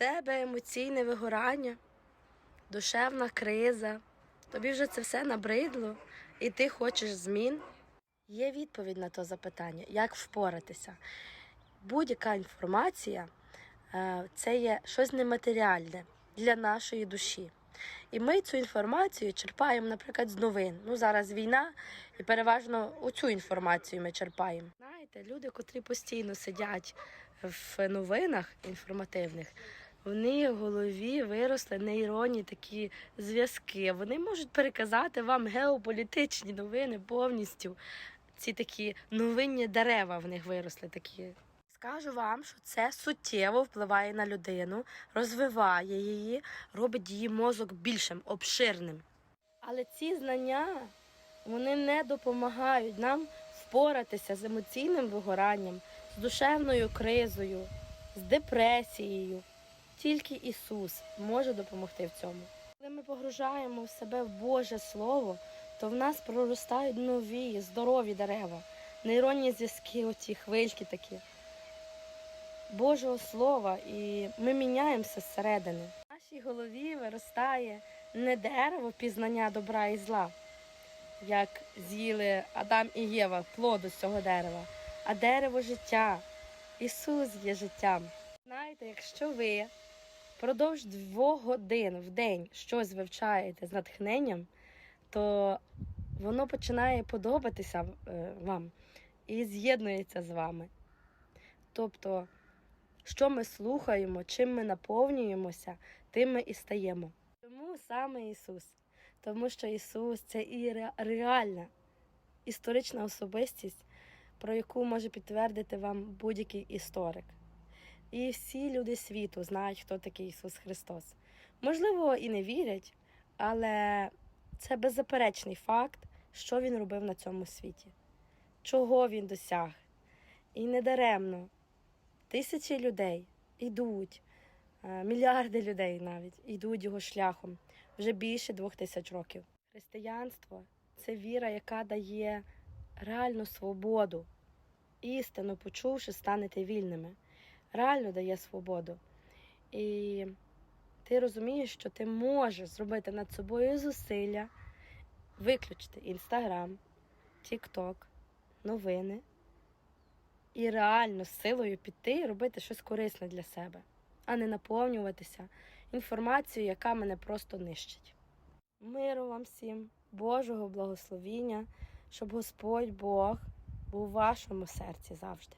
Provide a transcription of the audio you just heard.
тебе емоційне вигорання, душевна криза, тобі вже це все набридло, і ти хочеш змін. Є відповідь на то запитання, як впоратися. Будь-яка інформація е, це є щось нематеріальне для нашої душі. І ми цю інформацію черпаємо, наприклад, з новин. Ну зараз війна, і переважно оцю інформацію ми черпаємо. Знаєте, люди, котрі постійно сидять в новинах інформативних, в них в голові виросли нейронні такі зв'язки. Вони можуть переказати вам геополітичні новини повністю. Ці такі новинні дерева в них виросли такі. Скажу вам, що це суттєво впливає на людину, розвиває її, робить її мозок більшим, обширним. Але ці знання вони не допомагають нам впоратися з емоційним вигоранням, з душевною кризою, з депресією. Тільки Ісус може допомогти в цьому. Коли ми погружаємо в себе в Боже Слово, то в нас проростають нові, здорові дерева, нейронні зв'язки, оці хвильки такі. Божого Слова, і ми міняємося зсередини. В нашій голові виростає не дерево пізнання добра і зла, як з'їли Адам і Єва плоду з цього дерева, а дерево життя. Ісус є життям. Знаєте, якщо ви впродовж двох годин в день щось вивчаєте з натхненням, то воно починає подобатися е, вам і з'єднується з вами. Тобто, що ми слухаємо, чим ми наповнюємося, тим ми і стаємо. Тому саме Ісус. Тому що Ісус це і реальна історична особистість, про яку може підтвердити вам будь-який історик. І всі люди світу знають, хто такий Ісус Христос. Можливо, і не вірять, але це беззаперечний факт, що Він робив на цьому світі, чого Він досяг. І недаремно тисячі людей йдуть, е, мільярди людей навіть йдуть його шляхом вже більше двох тисяч років. Християнство це віра, яка дає реальну свободу. Істину, почувши, станете вільними. Реально дає свободу. І ти розумієш, що ти можеш зробити над собою зусилля, виключити Інстаграм, Тікток, новини і реально силою піти і робити щось корисне для себе, а не наповнюватися інформацією, яка мене просто нищить. Миру вам всім, Божого благословіння, щоб Господь Бог був у вашому серці завжди.